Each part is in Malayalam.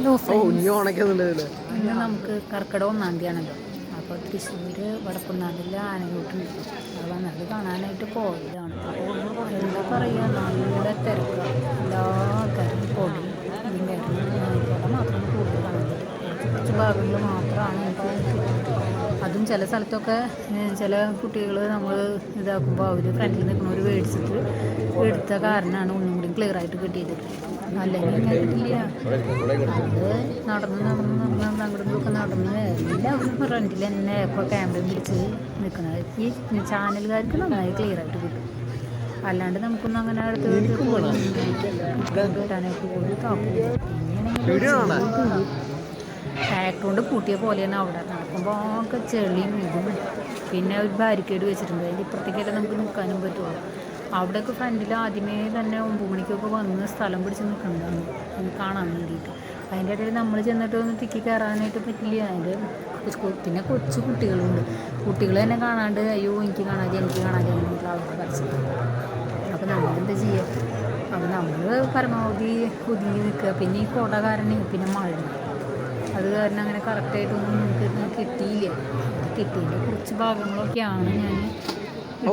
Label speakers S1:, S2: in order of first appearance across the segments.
S1: ഹലോ ഇന്ന് നമുക്ക് കർക്കിടക ഒന്നാം തീയതിയാണല്ലോ അപ്പോൾ തൃശ്ശൂർ വടക്കുന്നാതിൽ ആനയൂട്ടുണ്ട് അത് വന്നത് കാണാനായിട്ട് പോയതാണ്. എന്താ പറയുക നല്ല തിരക്ക്. എല്ലാ ആൾക്കാരും പൊടി ഇതിന്റെ മാത്രമാണ് കൂടുതൽ കാണുന്നത്. കുറച്ച് കുറച്ച് അതും ചില സ്ഥലത്തൊക്കെ ചില കുട്ടികൾ നമ്മൾ ഇതാക്കുമ്പോൾ അവർ ഫ്രണ്ടിൽ നിൽക്കുന്നവർ മേടിച്ചിട്ട് എടുത്ത കാരണമാണ് ഒന്നും കൂടി ക്ലിയർ ആയിട്ട് കിട്ടിയത്. അല്ലെങ്കിൽ ഇങ്ങനെ കിട്ടില്ല. അത് നടന്ന് നടന്ന് നടന്ന് നടന്ന് അങ്ങോട്ടും ഇങ്ങോട്ടും നടന്ന് എല്ലാവരും ഫ്രണ്ടിൽ തന്നെ ഇപ്പോൾ ക്യാമറയും പിടിച്ച് നിൽക്കുന്നത്. ഈ ചാനലുകാർക്ക് നന്നായി ക്ലിയർ ആയിട്ട് കിട്ടും. അല്ലാണ്ട് നമുക്കൊന്നും അങ്ങനെ അടുത്ത് കിട്ടാനായിട്ട് പോയി
S2: ആണോ?
S1: ട്രാക്ടർ കൊണ്ട് പോലെ പോലെയാണ് അവിടെ. നടക്കുമ്പോൾ ഒക്കെ ചെളിയും ഇതും പിന്നെ ഒരു ബാരിക്കേഡ് വെച്ചിട്ടുണ്ട്. അതിന്റെ ഇപ്പുറത്തേക്കല്ലേ നമുക്ക് നിൽക്കാനും പറ്റുള്ളൂ അവിടെയൊക്കെ ഫ്രണ്ടിൽ ആദ്യമേ തന്നെ ഒമ്പത് മണിക്കൊക്കെ വന്ന് സ്ഥലം പിടിച്ച് നമുക്ക് കാണാൻ വേണ്ടിയിട്ട്. അതിന്റെ ഇടയിൽ നമ്മൾ ചെന്നിട്ട് ഒന്ന് തിക്കി കയറാനായിട്ട് പറ്റില്ല. അതിന്റെ പിന്നെ കൊച്ചു കുട്ടികളുണ്ട്. കുട്ടികൾ തന്നെ കാണാണ്ട് അയ്യോ എനിക്ക് കാണാതെ എനിക്ക് കാണാതെ എന്നുള്ള അവർക്ക് കളിച്ചത് അപ്പോൾ നമ്മളെന്താ ചെയ്യുക അപ്പോൾ നമ്മൾ പരമാവധി ഒതുങ്ങി നിൽക്കുക പിന്നെ ഈ കുട കാരണം പിന്നെ മഴ. അത് കാരണം അങ്ങനെ കറക്റ്റായിട്ടൊന്നും നമുക്ക് കിട്ടിയില്ല. കിട്ടിയില്ല. കിട്ടിയതിന്റെ കുറച്ച് ഭാഗങ്ങളൊക്കെയാണ് ഞാൻ
S2: ഓ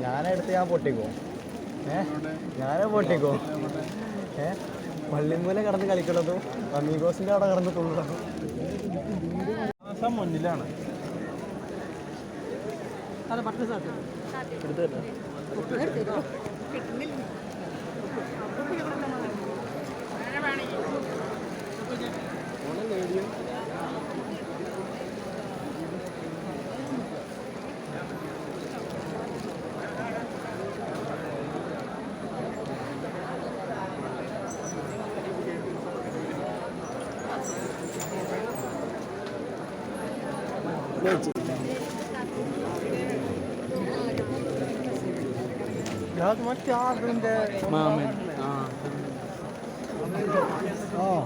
S3: ഞാനെടുത്ത് ഞാൻ പൊട്ടിക്കോ? ഏ? ഞാൻ പൊട്ടിക്കോ? ഏ? പള്ളിമൂല കടന്ന് കളിക്കണതും. അമീഗോസിന്റെ അവിടെ കടന്ന് തുള്ളതും മുന്നിലാണ്. എടുത്തു ಯಾವ್ದು ಮತ್ತೆ ಆದ್ರಿಂದ ಮಾಮೆ ಹಾಂ